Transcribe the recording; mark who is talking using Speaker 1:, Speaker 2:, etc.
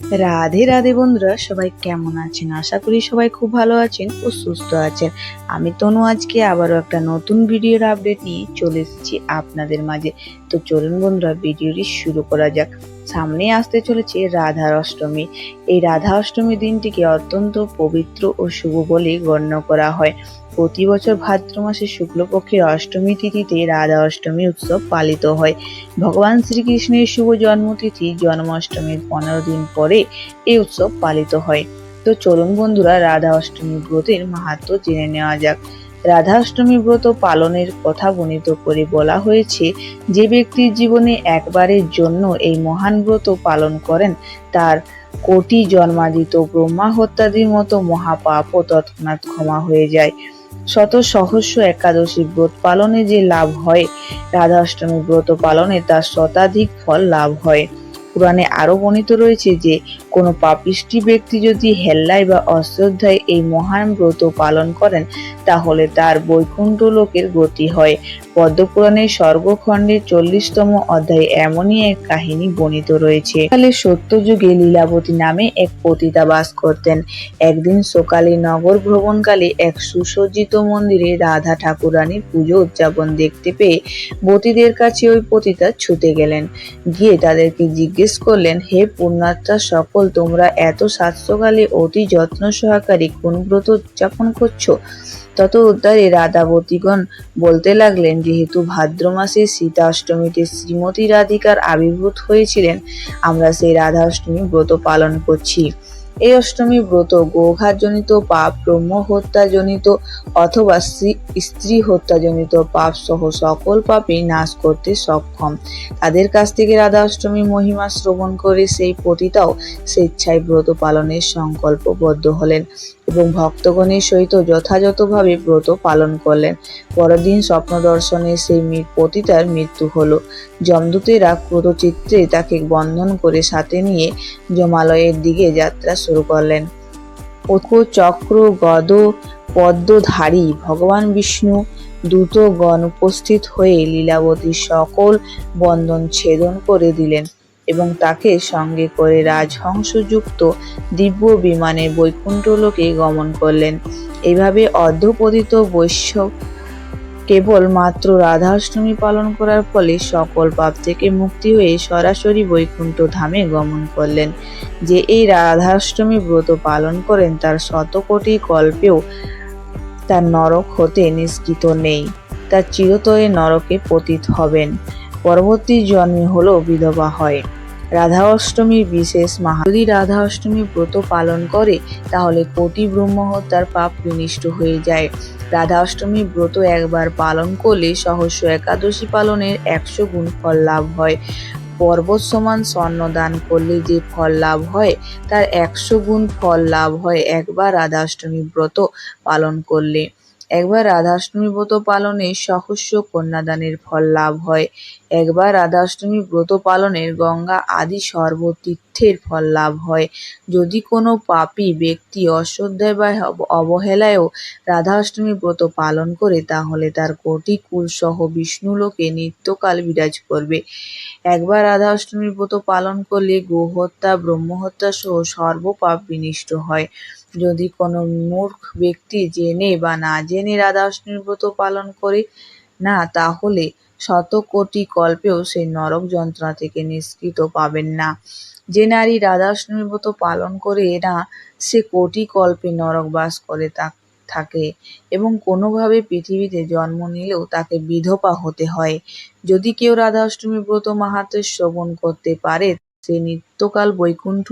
Speaker 1: রাধে রাধে বন্ধুরা, সবাই কেমন আছেন? আশা করি সবাই খুব ভালো আছেন ও সুস্থ আছেন। আমি তনু, আজকে আবারও একটা নতুন ভিডিওর আপডেট নিয়ে চলে এসেছি আপনাদের মাঝে। তো চলুন বন্ধুরা, ভিডিওটি শুরু করা যাক। সামনে আসতে চলেছে রাধা অষ্টমী। এই রাধা অষ্টমী দিনটিকে অত্যন্ত পবিত্র ও শুভ বলে গণ্য করা হয়। প্রতি বছর ভাদ্র মাসের শুক্লপক্ষের অষ্টমী তিথিতে রাধা অষ্টমী উৎসব পালিত হয়। ভগবান শ্রীকৃষ্ণের শুভ জন্মতিথি জন্মাষ্টমীর পনেরো দিন পরে এই উৎসব পালিত হয়। তো চলুন বন্ধুরা, রাধা অষ্টমী ব্রতের মাহাত্ম জেনে নেওয়া যাক। রাধা অষ্টমী ব্রত পালনের কথা বর্ণিত করে বলা হয়েছে, যে ব্যক্তির জীবনে একবারের জন্য এই মহান ব্রত পালন করেন, তার কোটি জন্মাদিত ব্রহ্মা হত্যাদির মতো মহাপাপও তৎক্ষণাৎ ক্ষমা হয়ে যায়। শত সহস্র একাদশী ব্রত পালনে যে লাভ হয় রাধা অষ্টমী ব্রত পালনে তার শতাধিক ফল লাভ হয়। পুরাণে আরও বর্ণিত রয়েছে যে কোনো পাপিষ্টি ব্যক্তি যদি হেল্লায় বা অশ্রদ্ধায় এই মহান ব্রত পালন করেন, তাহলে তার বৈকুণ্ঠ লোকের গতি হয়। পদ্মপুরাণের স্বর্গখণ্ডের চল্লিশতম অধ্যায়ে এমনই এক কাহিনী বর্ণিত রয়েছে। সকালে সত্যযুগে লীলাবতী নামে এক পতিতা বাস করতেন। একদিন সকালে নগর ভ্রমণকালে এক সুসজ্জিত মন্দিরে রাধা ঠাকুরানীর পুজো উদযাপন দেখতে পেয়ে বতীদের কাছে ওই পতিতা ছুটে গেলেন। গিয়ে তাদেরকে জিজ্ঞেস করলেন, হে পুণ্যাত্মা সকল তোমরা এত শাস্ত্রকালে অতি যত্ন সহকারে কোন ব্রত উদযাপন করছ? তত উদ্ধারে রাধাবতীগণ বলতে লাগলেন, যেহেতু ভাদ্র মাসে সীতা অষ্টমীতে শ্রীমতী রাধিকার আবির্ভূত হয়েছিলেন, আমরা সেই রাধা অষ্টমী ব্রত পালন করছি। এই অষ্টমী ব্রত গোঘাতজনিত, পাপ ব্রহ্ম হত্যাজনিত অথবা স্ত্রী- হত্যাজনিত পাপ সহ সকল পাপই নাশ করতে সক্ষম। তাদের কাছ থেকে রাধা অষ্টমী মহিমা শ্রবণ করে সেই পতিতাও স্বেচ্ছায় ব্রত পালনের সংকল্পবদ্ধ হলেন। এবং ভক্তগণের সহিত যথাযথভাবে ব্রত পালন করলেন। পরদিন স্বপ্ন দর্শনে সেই পতিতার মৃত্যু হলো। যমদূতেরা ক্রোধচিত্রে তাকে বন্ধন করে সাথে নিয়ে জমালয়ের দিকে যাত্রা শুরু করলেন। ওকো চক্র গদ, পদ্মধারী, ভগবান বিষ্ণু দ্রুতগণ উপস্থিত হয়ে লীলাবতীর সকল বন্ধন ছেদন করে দিলেন। এবং তাকে সঙ্গে করে রাজহংসযুক্ত দিব্য বিমানে বৈকুণ্ঠ লোকে গমন করলেন। এইভাবে অর্ধপতিত বৈশ্য কেবল মাত্র রাধাষ্টমী পালন করার ফলে সকল পাপ থেকে মুক্তি হয়ে সরাসরি বৈকুণ্ঠ ধামে গমন করলেন। যে এই রাধাষ্টমী ব্রত পালন করেন, তার শতকোটি কল্পেও তার নরক হতে নিষ্কৃত নেই। তার চিরতরে নরকে পতিত হবেন। পরবর্তী জন্মে হলো বিধবা হয়। রাধা অষ্টমীর বিশেষ মাহা যদি রাধা অষ্টমী ব্রত পালন করে, তাহলে কোটি ব্রহ্মহত্যার পাপ বিনিষ্ট হয়ে যায়। রাধা অষ্টমী ব্রত একবার পালন করলে সহস্র একাদশী পালনের একশো গুণ ফল লাভ হয়। পর্বত সমান স্বর্ণ দান করলে যে ফল লাভ হয়, তার একশো গুণ ফল লাভ হয় একবার রাধা অষ্টমী ব্রত পালন করলে। একবার রাধাষ্টমী ব্রত পালনে সহস্র কন্যাদানের ফল লাভ হয়। একবার রাধাষ্টমী ব্রত পালনের গঙ্গা আদি সর্বতীর্থের ফল লাভ হয়। যদি কোনো পাপী ব্যক্তি অশ্রদ্ধায় বা অবহেলায়ও রাধাষ্টমী ব্রত পালন করে, তাহলে তার কোটি কুল সহ বিষ্ণুলোকে নিত্যকাল বিরাজ করবে। একবার রাধা অষ্টমীর ব্রত পালন করলে গোহত্যা, ব্রহ্মহত্যা সহ সর্বপাপ বিনিষ্ট হয়। যদি কোনো মূর্খ ব্যক্তি জেনে বা না জেনে রাধা অষ্টমীর ব্রত পালন করে না, তাহলে শত কোটি কল্পেও সেই নরক যন্ত্রণা থেকে নিষ্কৃত পাবেন না। যে নারী রাধা অষ্টমী ব্রত পালন করে না, সে কোটি কল্পে নরক বাস করে তা থাকে এবং কোনোভাবে পৃথিবীতে জন্ম নিলেও তাকে বিধবা হতে হয়। যদি কেউ রাধা অষ্টমী ব্রত মাহাত্ম্য শ্রবণ করতে পারে, সে নিত্যকাল বৈকুণ্ঠ